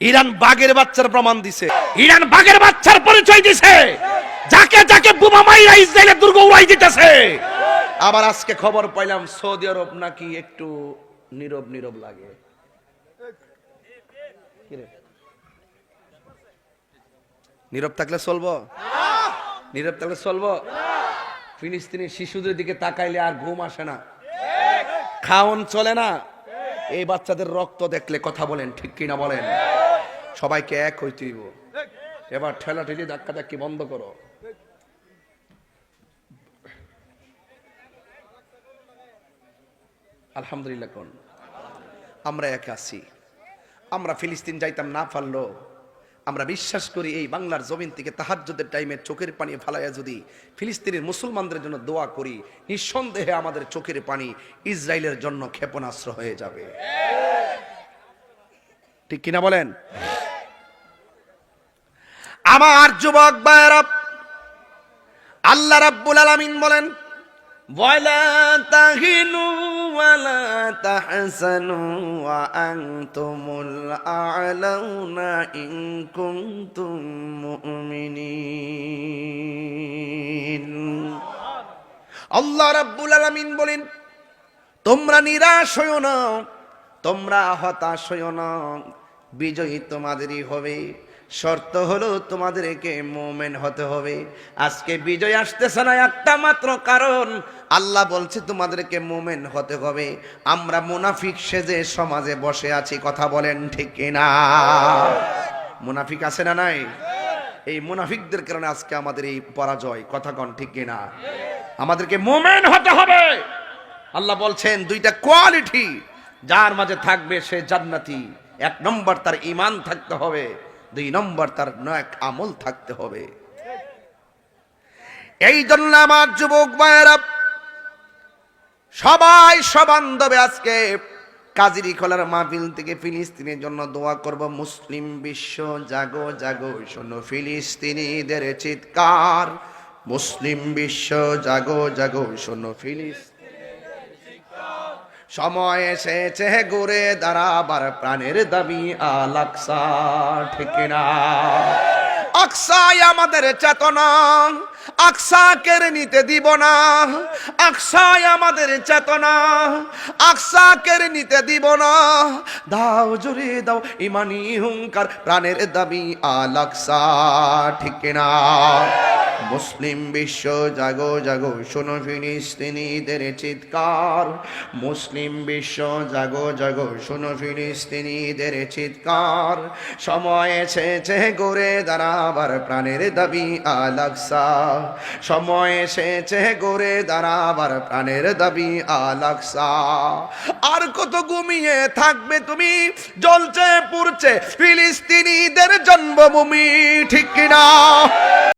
Iran বাঘের বাচ্চার প্রমাণ দিছে। ইরান বাঘের বাচ্চার পরিচয় দিছে। যাকে যাকে বোমা মাইরা ইসরায়েলের দুর্গ উড়াই দিতেছে। আবার আজকে খবর পাইলাম, সৌদি আরব নাকি একটু নীরব নীরব লাগে। নীরব থাকলে চলবো? নীরব থাকলে চলবো? ফিলিস্তিনি শিশুদের দিকে তাকাইলে আর ঘুম আসে না। খাওন চলে না। এই বাচ্চাদের রক্ত দেখলে কথা বলেন, ঠিক কিনা বলেন? সবাইকে এক হইতে হইব। এবার ঠেলা ঠেলি ধাক্কা ধাক্কি বন্ধ করো। আলহামদুলিল্লাহ কোন। আমরা এক আছি। আমরা ফিলিস্তিন যাইতাম না পারল আমরা বিশ্বাস করি এই বাংলার জমিন থেকে তাহাজ্জুদের টাইমে চোখের পানি ফালাইয়া যদি ফিলিস্তিনের মুসলমানদের জন্য দোয়া করি, নিঃসন্দেহে আমাদের চোখের পানি ইসরায়েলের জন্য ক্ষেপণাস্ত্র হয়ে যাবে। ঠিক কিনা বলেন? আমার যুবক ভাইয়েরা আল্লাহ রাব্বুল আলামিন বলেন ওয়ালা তাহিনু ওয়ালা তাহসানু ওয়া আনতুমুল আ'লাউনা ইন কুনতুম মুমিনিন। আল্লাহ রাব্বুল আলামিন বলেন তোমরা নিরাশ হইও না তোমরা হতাশ হইও না বিজয়ী তোমাদেরই হবে। শর্ত হলো তোমাদেরকে মোমেন হতে হবে। আজকে বিজয় আসতেছে না একটা মাত্র কারণ, আল্লাহ বলছে তোমাদেরকে মোমেন হতে হবে। আমরা মুনাফিক সেজে সমাজে বসে আছি, কথা বলেন ঠিক না মুনাফিক আছে না নাই? এই মুনাফিকদের কারণে আজকে আমাদের এই পরাজয়, কথা কন ঠিক কিনা? আমাদেরকে মোমেন হতে হবে। আল্লাহ বলছেন, দুইটা কোয়ালিটি, যার মাঝে থাকবে সে জান্নাতি, এক নম্বর তার ইমান থাকতে হবে। দুই নম্বর তার নয় আমল থাকতে হবে। এই জন্য আমার যুবক ভাইয়েরা, সবাই সবান্ধবে আজকে কাজিরি খোলার মাহফিল থেকে ফিলিস্তিনের জন্য দোয়া করব। মুসলিম বিশ্ব, জাগো জাগো, শোনো ফিলিস্তিনিদের চিৎকার। মুসলিম বিশ্ব, জাগো জাগো, শোনো ফিলিস্তিন সময় এসেছে ঘুরে দাঁড়াবার, প্রাণের দাবি আলাকসা ঠিক না আকসাই আমাদের চেতনা আকসা কেড়ে নিতে দিব না। আকসাই আমাদের চেতনা আকসা কেড়ে নিতে দিব না। দাও, জুড়ে দাও ইমানি হুঙ্কার, প্রাণের দাবি আলাকসা ঠিক না মুসলিম বিশ্ব জাগো জাগো, শোনো ফিলিস্তিনিদের চিৎকার। মুসলিম বিশ্ব জাগো জাগো, শোনো ফিলিস্তিনিদের চিৎকার। সময় এসেছে গড়ে দাঁড়াবার প্রাণের দাবি আলাকসা সময় এসেছে গড়ে দাঁড়াবার প্রাণের দাবি আলাকসা আর কত ঘুমিয়ে থাকবে তুমি? জ্বলছে পুড়ছে ফিলিস্তিনিদের জন্মভূমি, ঠিক কিনা?